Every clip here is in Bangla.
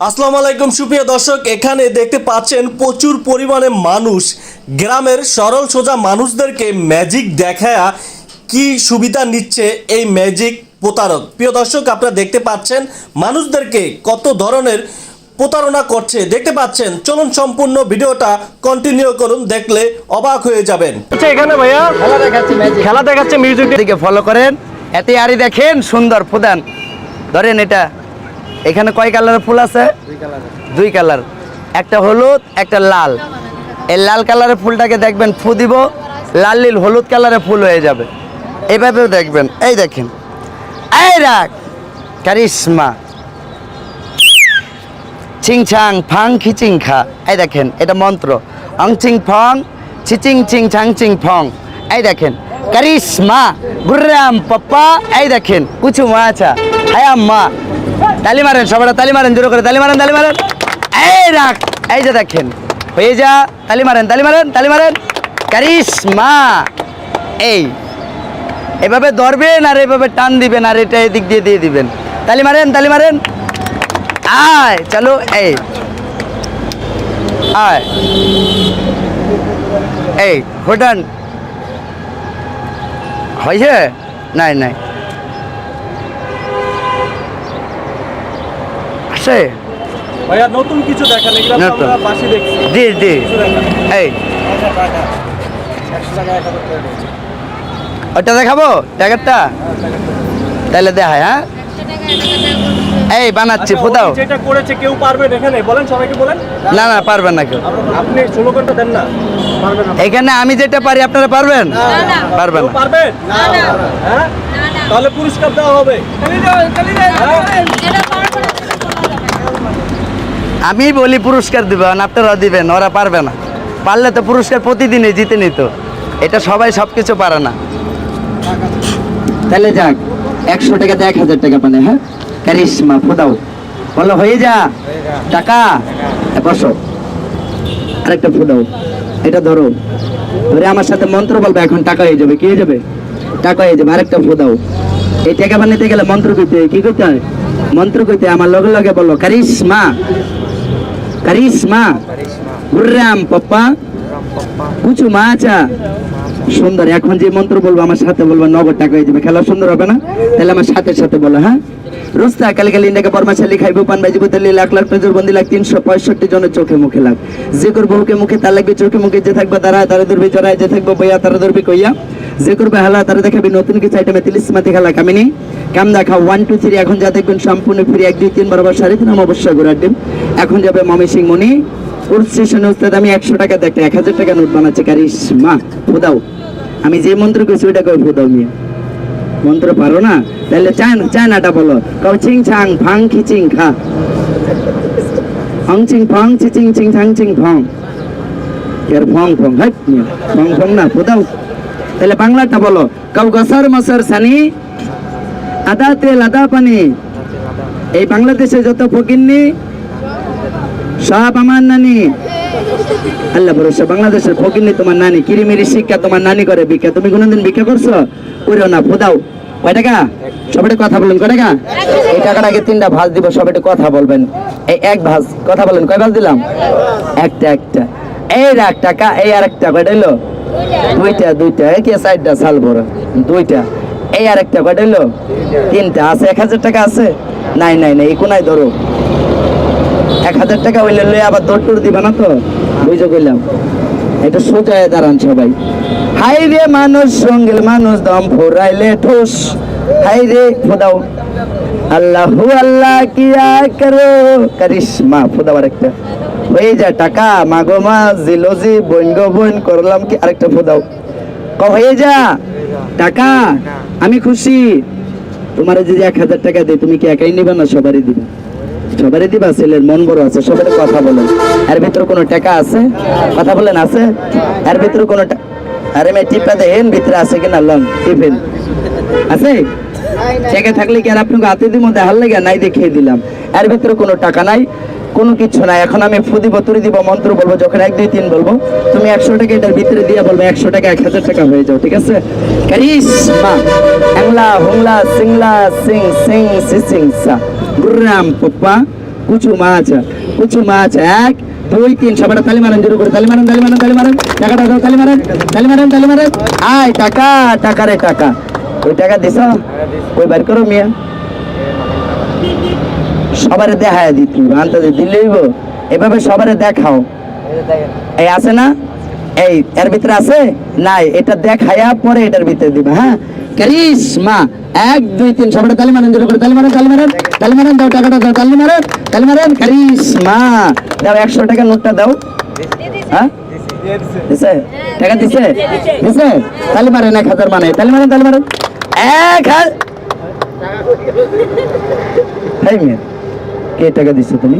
আসসালামু আলাইকুম সুপ্রিয় দর্শক। এখানে দেখতে পাচ্ছেন প্রচুর পরিমাণে মানুষ। গ্রামের সরল সোজা মানুষদেরকে ম্যাজিক দেখায়া কি সুবিধা নিচ্ছে এই ম্যাজিক প্রতারক। প্রিয় দর্শক আপনারা দেখতে পাচ্ছেন মানুষদেরকে কত ধরনের প্রতারণা করছে। দেখতে পাচ্ছেন চলুন সম্পূর্ণ ভিডিওটা কন্টিনিউ করুন দেখলে অবাক হয়ে যাবেন। আচ্ছা এখানে ভাইয়া খেলা দেখাচ্ছে ম্যাজিক খেলা দেখাচ্ছে মিউজিক দিকে ফলো করেন। এতে আরই দেখেন সুন্দর প্রধান। ধরেন এটা। এখানে কয় কালারের ফুল আছে? দুই কালার। একটা হলুদ একটা লাল। এই লাল কালারের ফুলটাকে দেখবেন ফু দিব লাল নীল হলুদ কালারের ফুল হয়ে যাবে। এইভাবেও দেখবেন। এই দেখেন। এই রাখ! কারিশমা। চিং ছাং ফাং খিচিং খা। এই দেখেন এটা মন্ত্র। অং চিং ফং ছিচিং চিং ছাং চিং ফং। এই দেখেন। কারিশমা। গুর্রাম পপ্পা। এই দেখেন। কুচু মাছা হায়াম মা তালি মারেন সবাই তালি মারেন, জোর করে তালি মারেন তালি মারেন। এই রাখ, এই যে দেখেন, হয়ে যা, তালি মারেন তালি মারেন তালি মারেন। কারিশমা, এই, এভাবে ধরবেন আর এভাবে টান দিবেন আর এটা এদিক দিয়ে দিয়ে দিবেন। তালি মারেন তালি মারেন। আয়, চলো, এই, আয়। এই হোটান হয়েছে? নাই নাই। আছে? ভাইয়া নতুন কিছু দেখান এগুলো আমরা দেখছি। দি এই। ওটা দেখাবো? ট্যাগারটা তাহলে দেখায় হ্যাঁ? এই বানাচ্ছি আচ্ছা, যেটা করেছে কেউ পারবেন এখানে? বলেন সবাইকে বলেন। না না পারবেন না কেউ। আপনি স্লোগানটা দেন না। পারবেন না। এখানে আমি যেটা পারি আপনারা পারবেন? পারবেন পারবেন হ্যাঁ? তাহলে পুরস্কার দেওয়া হবে। আমি বলি পুরস্কার দিবেন আপনারা দিবেন ওরা পারবে না। পারলে তো পুরস্কার প্রতিদিনই জিতে নিত। এটা সবাই সব কিছু পারে না। তাহলে যাক, একশো টাকা এক হাজার টাকা মানে হ্যাঁ? ক্যারিশমা ফুদাও বলো, হয়ে যা। টাকা। বসো। আরেকটা ফুদাও এটা ধরো। ধরে আমার সাথে মন্ত্র বলবে, এখন টাকা হয়ে যাবে। কি হয়ে যাবে? টাকা হয়ে যাবে। আরেকটা ফুদাও এই টাকা বানাইতে গেলে মন্ত্র কইতে কি করতে হয়? মন্ত্র কইতে আমার লগে লগে বলো, কারিশমা। কারিশমা গুর্রাম পপ্পা কুচু মাচা সুন্দর এখন যে মন্ত্র বলব, আমার সাথে বলব, নগদ টাকা হয়ে যাবে। খেলা সুন্দর হবে না? তাহলে আমার সাথে সাথে বলো হ্যাঁ? রোস্তা কালি কালি ইন্ডাকে পরমাশালি খাইবো পান বাজিবো তাহলে লাখ লাখ নজর বন্দি লাখ, তিনশো পঁয়ষট্টি জনের চোখে মুখে লাগ যে করব বহুকে মুখে তার লাগবে, চোখে মুখে যে থাকবে তারা তারা ধরবি জড়ায় যে থাকব বইয়া, তারা ধরবি কইয়া। যে করবে হালা তারা দেখাবি নতুন কিছু আইটেমে তিলিশ মাতি খেলা কামিনি। কাম দেখা ওয়ান টু থ্রি এখন যা দেখবেন সম্পূর্ণ ফ্রি এক, দুই, তিন, বরাবর সাড়ে তিন অবশ্যই ঘোরার ডিম এখন যাবে মমি সিং মনি। কোর্স স্টেশনে উস্তাদ, আমি একশো টাকা দেখতে, এক হাজার টাকা নোট বানাচ্ছি কারিস মা ফুদাও। আমি যে মন্ত্র করছি ওইটা করে মিয়া? মন্ত্র পারো না? তাহলে চায় না চায় নাটা বলো। কাউ চিং ছাং ফাং খিচিং খা। অং চিং ফং চিচিং চিং ছাং চিং ফং। এর ফং ফং মিয়া ফং ফং না, ফুদাও। তাহলে বাংলাটা বলো। কাউ গসার মসার সানি, আদা তেল, আদা পানি। এই বাংলাদেশে যত ফকিন্নি, সব আমার নানি। আল্লাহ ভরসা, বাংলাদেশের ফকিন্নি তোমার নানি, কিরিমিরি শিক্ষা তোমার নানি করে ভিক্ষা। তুমি কোনোদিন ভিক্ষা করছ? করিও না, ফুদাও। সবাই কথা এই তিনটা ভাজ দিব সবাই কথা বলবেন। এই এক ভাজ, কথা বলেন, কয় ভাজ দিলাম? একটা একটা। এই এক টাকা, এই আর একটা কয়টা দুইটা দুইটা। কে সাইডটা সাল বড় দুইটা। এই আর একটা কয়টা তিনটা। আছে, এক হাজার টাকা আছে? নাই নাই নাই, এই কোনায় ধরো। এক হাজার টাকা হইলে লই আবার দৌড় টুর দিবা না তো? বুঝে কইলাম। এটা সোজায় দাঁড়ান সবাই। হাই রে মানুষ সঙ্গের মানুষ, দম ফোরাইলে ঠোস। হাই রে ফোদাও। আল্লাহু আল্লাহ কিয়া করো? কারিশমা, ফোদাও আরেকটা। হয়ে যা টাকা, মাগো মা, জিলোজি বইন গো বইন করলাম কি আরেকটা ফোদাও। ক, হয়ে যা। টাকা, আমি খুশি। তোমার যদি এক হাজার টাকা দেয়, তুমি কি একাই নিবা না? সবারই দিবে। সবারই দিবা, ছেলের মন বড় আছে, সবার কথা বলেন এর ভিতরে কোনো টাকা আছে? কথা বলেন, আছে? এর ভিতরে কোনো আরে মেয়ে ভিতরে আছে কিনা? লং টিফিন আছে? থাকলে কি আর আপনাকে হাতে দিব লেগে নাই, দেখিয়ে দিলাম। এর ভিতরে কোনো টাকা নাই, কোনো কিছু নাই। এখন আমি ফু দিব, তুরি দিব, মন্ত্র বলব, যখন এক, দুই, তিন বলব, তুমি একশো টাকা এটার ভিতরে দিয়ে বলব, একশো টাকা, এক হাজার টাকা হয়ে যাও, ঠিক আছে? হুংলা, সিংলা, সিং সিং, সি, সিং, সা। গুরাম পপ্পা। কুচু মাছ কুচু মাছ, এক, দুই, তিন সবাই তালি মারেন, জোরে করে তালি মারেন তালি মারেন তালি মারেন। টাকাটা দাও, তালি মারেন তালি মারেন তালি মারেন। আয়, টাকা টাকা রে টাকা। ওই টাকা দিছ? ওই বার করো মিয়া। সবারে দেখায় দিত আনতে দিলেই এভাবে সবারে দেখাও। এই আছে না? এই, এর ভিতরে আছে? নাই, এটা দেখায়া পরে এটার ভিতরে দিবা হ্যাঁ? করিশ্মা এক, দুই, তিন সবাই তালি মারেন, জোরে করে তালি মারেন তালি মারেন তালি মারেন, দাও টাকাটা, দাও, তালি মারেন তালি মারেন কারিশমা দাও, একশো টাকা নোটটা দাও। হ্যাঁ? দিছে? টাকা দিছে? দিছে? তালি মারেন, এক হাজার মানে। তালি মারেন তালি মারেন। এক হাজার কে টাকা দিছো তুমি?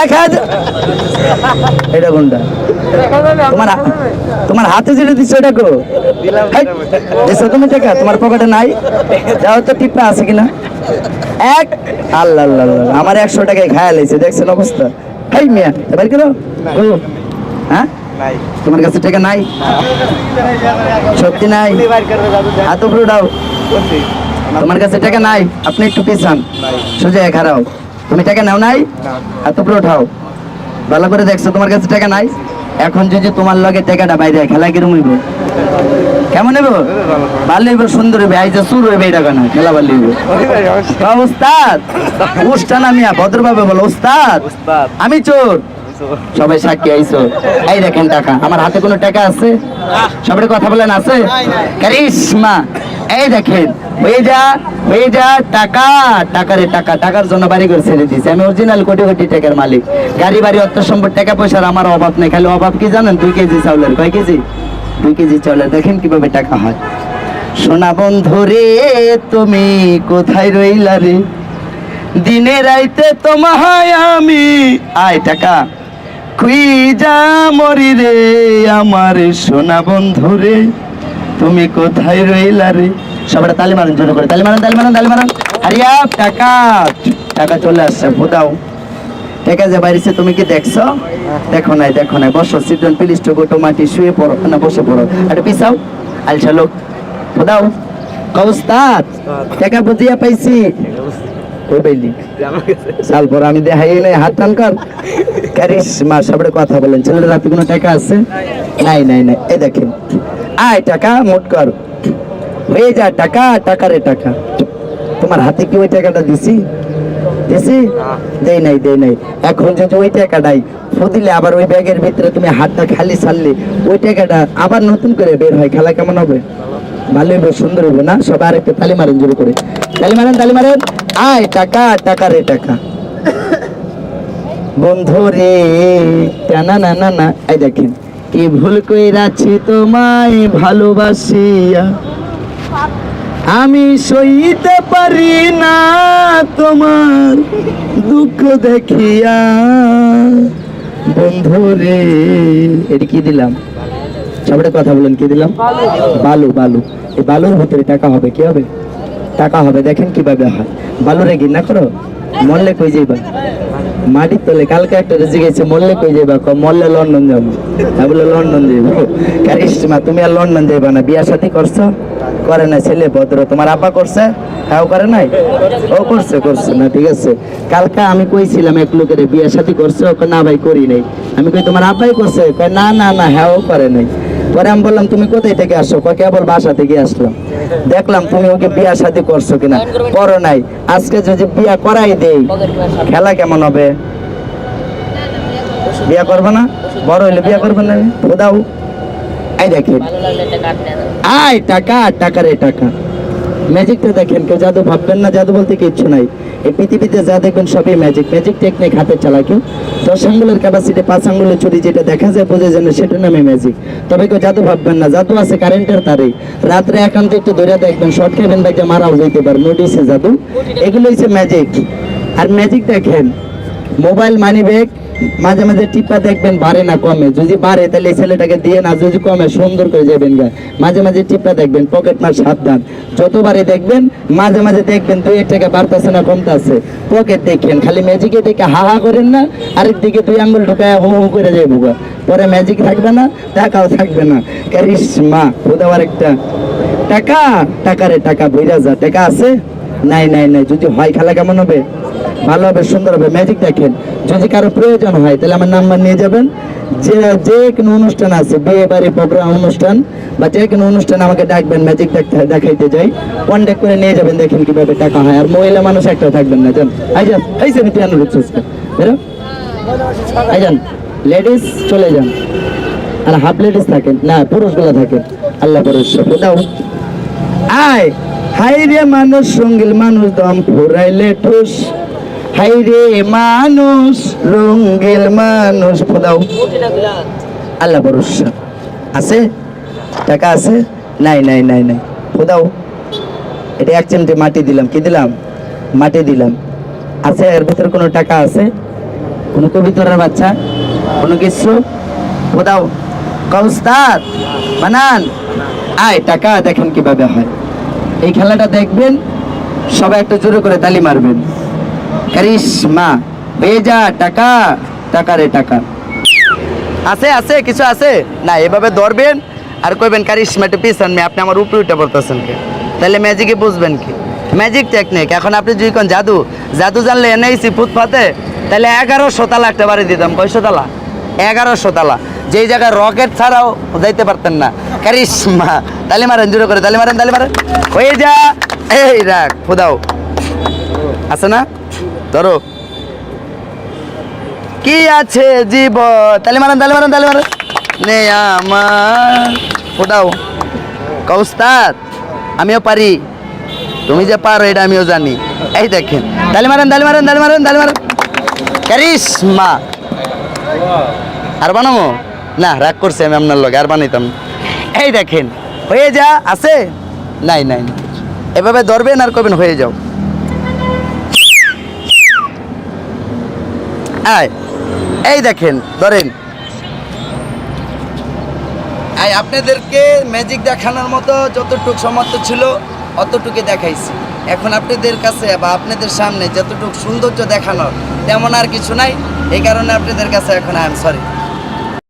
এক হাজার এটা কোনটা? তোমার তোমার হাতে যেটা দিছো এটা কো? তুমি টাকা? তোমার পকেটে নাই? যাও তো আছে কিনা? এক। আল্লাহ আল্লাহ আল্লাহ আমার একশো টাকায় খায়া লাইছে দেখছেন অবস্থা? হাই মিয়া এবার কেন হ্যাঁ? তোমার কাছে টাকা নাই? সত্যি নাই? হাত উপরে উঠাও। তোমার কাছে টাকা নাই আপনি একটু পিছান। সোজা খারাও তুমি টাকা নাও নাই হাত উপরে উঠাও। ভালো করে দেখছ তোমার কাছে টাকা নাই? এখন যদি তোমার লগে টাকাটা বাইরে খেলা কিরম হইব? কেমন হইব? ভালো হইব সুন্দর হইবে। আইজা সুর হইবে এই টাকা না খেলা ভালো হইব। ওস্তাদ! উস্তান আমি ভদ্রভাবে বলো ওস্তাদ। আমি চোর। সবাই সাক্ষী আইছো। এই দেখেন টাকা আমার হাতে কোনো টাকা আছে? সবাই কথা বলেন আছে? কারিশমা। এই দেখেন ওই যা ওই যা টাকা টাকারে টাকা টাকার জন্য বাড়ি করে ছেড়ে দিয়েছে আমি অরিজিনাল কোটি কোটি টাকার মালিক। গাড়ি বাড়ি অর্থ সম্পদ টাকা পয়সার আমার অভাব নেই। খালি অভাব কি জানেন? দুই কেজি চাউলের। কয় কেজি? দুই কেজি চাউলের। দেখেন কীভাবে টাকা হয়। সোনা বন্ধু রে তুমি কোথায় রইলা রে? দিনে রাইতে তোমায় আমি আয় টাকা। খুইজা মরি রে আমার সোনা বন্ধু রে? তুমি কোথায় রইলা রে? সবাই তালি মারেন জোরে করে। তালি মারেন তালি মারেন তালি মারেন। আরিয়া টাকা টাকা চলে আসছে ভোদাও টাকা যে বাইরেছে তুমি কি দেখছ? দেখো নাই দেখো নাই। বসো সিজন প্লিজ টু গোটো মাটি শুয়ে পড়ো না বসে পড়ো। আরে পিছাও আলছা লোক। ভোদাও কৌস্তাদ টাকা বুঝিয়া পাইছি। ওই আমি দেখাই নাই, হাত টান কর। সবাই কথা বলেন। ছেলের রাতে কোনো টাকা আছে? নাই নাই নাই। এই দেখেন। আয় টাকা, মোট কর। হয়ে যা টাকা টাকা রে টাকা। তোমার হাতে কি ওই টাকাটা দিছি? দিছি? দেই নাই দেই নাই। এখন যদি ওই টাকাটাই ফুদিলে আবার ওই ব্যাগের ভিতরে তুমি হাতটা খালি ছাড়লে, ওই টাকাটা আবার নতুন করে বের হয়। খেলা কেমন হবে? ভালো হইব সুন্দর হইব না? সবাই আরেকটা তালি মারেন, জোর করে। তালি মারেন তালি মারেন। আয় টাকা টাকা রে টাকা। বন্ধু রে না না না না এই দেখেন কি ভুল কইরাছি তোমায় ভালোবাসিয়া। আমি সইতে পারি না তোমার দুঃখ দেখিয়া। বন্ধু রে এটা কি দিলাম? সবাই কথা বলেন কি দিলাম? বালু বালু। এই বালুর ভিতরে টাকা হবে কি হবে? টাকা হবে, দেখেন কীভাবে হয়। বালুরে ঘৃণা করো, মরলে কই যাইবা? মাটির তলে কালকে একটা রেজি গেছে, মরলে কই যাইবা? ক মরলে লন্ডন যাব। তা বলে লন্ডন যাইবো কারিশমা, তুমি আর লন্ডন যাইবা না, বিয়া সাথে করছ? করে না ছেলে ভদ্র। তোমার আব্বা করছে? হ্যাঁ করে নাই? ও করছে করছে না, ঠিক আছে। কালকে আমি কইছিলাম এক লোকের বিয়া সাথে করছে ওকে না ভাই, করি নাই। আমি কই, তোমার আব্বাই করছে? না না না হ্যাঁ ও করে নাই। পরে আমি বললাম, তুমি কোথায় থেকে আসছো? কেবল বাসা থেকে আসলাম দেখলাম, তুমি ওকে বিয়া শাদী করছ কিনা? করো নাই। আজকে যদি বিয়া করাই দেই, খেলা কেমন হবে? বিয়া করবে না? বড় হইলে বিয়া করবে না দাও। এই দেখেন। আয়, টাকা টাকা রে টাকা। ম্যাজিকটা দেখেন, কেউ জাদু ভাববেন না, জাদু বলতে কিচ্ছু নাই। এই পৃথিবীতে যা দেখবেন সবই ম্যাজিক ম্যাজিক টেকনিক হাতে চালা কেউ। দশ আঙ্গুলের ক্যাপাসিটি পাঁচ আঙ্গুলের চুরি যেটা দেখা যায় বোঝে যেন সেটা নামে ম্যাজিক তবে কেউ জাদু ভাববেন না, জাদু আছে কারেন্টের তারে। রাত্রে একান্ত একটু ধরে দেখবেন শর্ট খেয়ে দেখে মারাও যেতে পারে নোটিসে জাদু। এগুলো হচ্ছে ম্যাজিক আর ম্যাজিক দেখেন মোবাইল মানি ব্যাগ মাঝে মাঝে টিপা দেখবেন বাড়ে না কমে। যদি বাড়ে, তাহলে এই ছেলেটাকে দিয়ে না, যদি কমে, সুন্দর করে যাবেন গা। মাঝে মাঝে টিপা দেখবেন পকেট মার সাবধান। যতবারে দেখবেন, মাঝে মাঝে দেখবেন দুই এক টাকা বাড়তেছে না, কমতেছে। পকেট দেখেন, খালি ম্যাজিকে দেখে হা হা করেন না আরেক দিকে দুই আঙ্গুল ঢুকায় হো হো করে যাইব গা। পরে ম্যাজিক থাকবে না, টাকাও থাকবে না। কারিশমা খোদাবার একটা টাকা। টাকারে টাকা, বইরা যা, টাকা আছে? নাই নাই নাই, যদি হয়, খেলা কেমন হবে? ভালো হবে, সুন্দর হবে। ম্যাজিক দেখেন। যদি কারও প্রয়োজন হয়, তাহলে আমার নাম্বার নিয়ে যাবেন। যে যে কোনো অনুষ্ঠান আছে, বিয়ে বাড়ি, প্রোগ্রাম, অনুষ্ঠান, বা যে কোনো অনুষ্ঠান, আমাকে ডাকবেন ম্যাজিক দেখাইতে যাই। কন্ট্যাক্ট করে নিয়ে যাবেন, দেখেন কীভাবে টাকা হয়। আর মহিলা মানুষ একটা থাকবেন না। জান আইজান এই সে পিয়ানো রুচুস বেরো। আইজান লেডিস চলে যান। আর হাফ লেডিস থাকেন। না, পুরুষগুলো থাকেন। আল্লাহ পুরুষ দাও। আয়। হাই রে মানুষ সঙ্গিল মানুষ, দম ফুরাইলে ঠুস। হাই রে মানুষ রঙ্গিল মানুষ। ফোদাও আল্লাহ ভরসা। আছে? টাকা আছে? নাই নাই নাই নাই। ফোদাও এটা এক চিমটে মাটি দিলাম। কি দিলাম? মাটি দিলাম। আছে? এর ভিতরে কোনো টাকা আছে? কোনো কবিতরের বাচ্চা? কোনো কিছু? ফোদাও কৌস্তাদ বানান। আয়, টাকা দেখেন কীভাবে হয়। এই খেলাটা দেখবেন, সবাই একটা জোরে করে তালি মারবেন। কারিশমা। বেজা টাকা। টাকা রে টাকা। আছে আছে, কিছু আছে? না, এভাবে ধরবেন আর কইবেন, কারিশমা, একটু পিছান মে, আপনি আমার উপরে উঠে পড়তেছেন কে? তাহলে ম্যাজিকে বুঝবেন কি? ম্যাজিক টেকনিক এখন আপনি যদি কোন জাদু জাদু জানলে এনেইছি ফুটপাতে, তাহলে এগারোশো তালা একটা বাড়ি দিতাম কয়শো তালা? এগারোশো তালা। যেই জায়গায় রকেট ছাড়াও যাইতে পারতেন না। কারিশমা। তালি মারেন জুড়ে করে তালি মারেন তালি মারেন। হয়ে যা। এই রাখ, ফুদাও। আছে না? ধরো। কি আছে জীব? তালি মারেন তালি মারেন তালি মারেন। নে আমার। ফোটাও কৌস্তাদ আমিও পারি। তুমি যে পারো, এটা আমিও জানি। এই দেখেন। তালি মারেন তালি মারেন তালি মারেন তালি মারেন। কারিশমা আর বানাবো না, রাগ করছে আমি আপনার লগে, আর বানাইতাম এই দেখেন, হয়ে যা, আছে? নাই নাই। এভাবে ধরবেন আর করবেন হয়ে যাও। আয় এই দেখেন, ধরেন। আয় আপনাদেরকে ম্যাজিক দেখানোর মতো যতটুক সমর্থ ছিল অতটুকু দেখাইছি। এখন আপনাদের কাছে বা আপনাদের সামনে যতটুক সৌন্দর্য দেখানোর তেমন আর কিছু নাই। এই কারণে আপনাদের কাছে এখন আই এম সরি